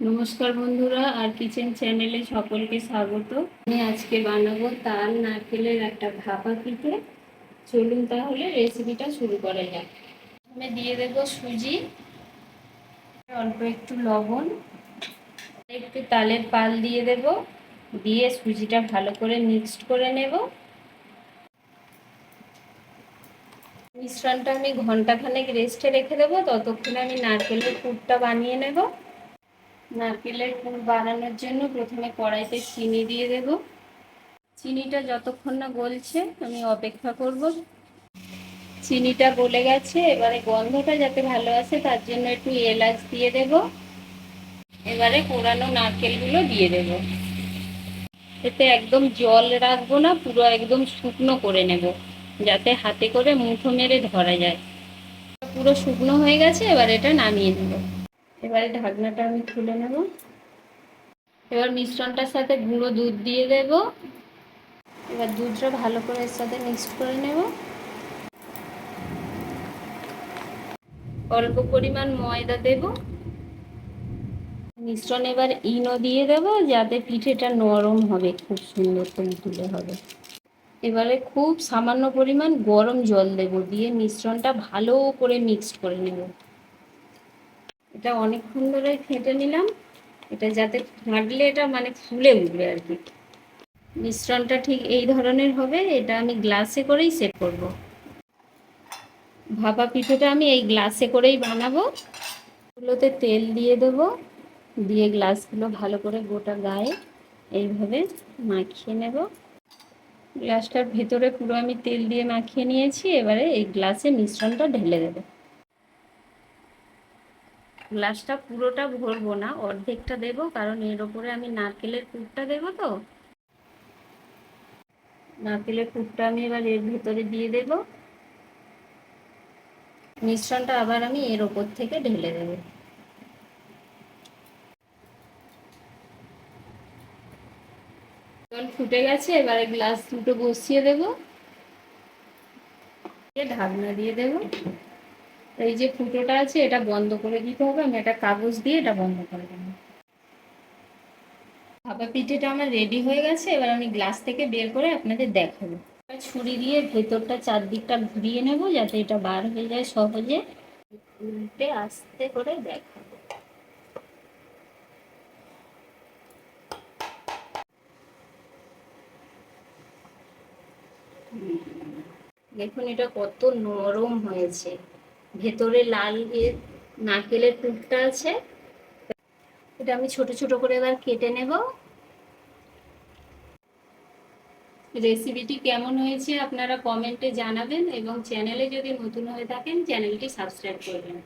নমস্কার বন্ধুরা, আর কিচেন চ্যানেলে সকলকে স্বাগত। আমি আজকে বানাবো তাল নারকেলের একটা ভাপা পিঠে। চলুন তাহলে রেসিপিটা শুরু করা যাক। প্রথমে দিয়ে দেব সুজি, অল্প একটু লবণ, একটু তালের পাল দিয়ে দেব, দিয়ে সুজিটা ভালো করে মিক্সড করে নেব। মিশ্রণটা আমি ঘন্টাখানেক রেস্টে রেখে দেবো, ততক্ষণে আমি নারকেলের পুরটা বানিয়ে নেব। নারকেলের পুর বানানোর জন্য প্রথমে কড়াইতে চিনি দিয়ে দেব। চিনিটা যতক্ষণ না গলছে, আমি অপেক্ষা করব। চিনিটা গলে গেছে, এবারে গন্ধটা যাতে ভালো আসে, তার জন্য একটু এলাচ দিয়ে দেব। এবারে কোরানো নারকেলগুলো দিয়ে দেব। এতে একদম জল রাখব না, পুরো একদম শুকনো করে নেব, যাতে হাতে করে মুঠো মেরে ধরা যায়। পুরো শুকনো হয়ে গেছে, এবার এটা নামিয়ে নেব। এবারে ঢাকনাটা আমি খুলে নেব। এবার মিশ্রণটার সাথে গুঁড়ো দুধ দিয়ে দেব। এবার দুধটা ভালো করে এর সাথে মিক্সড করে নেব। অল্প পরিমাণ ময়দা দেব। মিশ্রণ এবার ইনো দিয়ে দেব যাতে পিঠেটা নরম হবে, খুব সুন্দর তুলে হবে। এবারে খুব সামান্য পরিমাণ গরম জল দেব দিয়ে মিশ্রণটা ভালো করে মিক্সড করে নেব। এটা অনেকক্ষণ ধরে ফেটে নিলাম। এটা যাতে ফাটলে এটা মানে ফুলে উঠবে আর কি। মিশ্রণটা ঠিক এই ধরনের হবে, এটা আমি গ্লাসে করেই সেট করব। ভাপা পিঠেটা আমি এই গ্লাসে করেই বানাবো। এগুলোতে তেল দিয়ে দেব, দিয়ে গ্লাসগুলো ভালো করে গোটা গায়ে এইভাবে মাখিয়ে নেব। গ্লাসটার ভেতরে পুরো আমি তেল দিয়ে মাখিয়ে নিয়েছি, এবারে এই গ্লাসে মিশ্রণটা ঢেলে দেবো। গ্লাসটা পুরোটা ভরবো না, অর্ধেকটা দেব, কারণ এর ওপরে আমি নারকেলের পুরটা দেব তো। নারকেলের পুরটা আমি এবার এর ভেতরে দিয়ে দেব। মিশ্রণটা আবার আমি এর ওপর থেকে ঢেলে দেব। ফুটে গেছে, এবারে গ্লাস দুটো বসিয়ে দেব। ঢাকনা দিয়ে দেবো। এই যে ফুটোটা আছে, এটা বন্ধ করে দিতে হবে। আমি একটা কাগজ দিয়ে এটা বন্ধ করে দেবো। ভাপা পিঠেটা আমার রেডি হয়ে গেছে। এবার আমি গ্লাস থেকে বের করে আপনাদের দেখাবো। ছুরি দিয়ে ভেতরটা চারদিকটা ঘুরিয়ে নেব, যাতে এটা বার হয়ে যায় সহজে। উল্টে আস্তে করে দেখাবো। দেখুন, এটা কত নরম হয়েছে। ভেতরে লাল নারকেলের টুকটা আছে। এটা আমি ছোট ছোট করে এবার কেটে নেব। রেসিপিটি কেমন হয়েছে আপনারা কমেন্টে জানাবেন এবং চ্যানেলে যদি নতুন হয়ে থাকেন, চ্যানেলটি সাবস্ক্রাইব করবেন।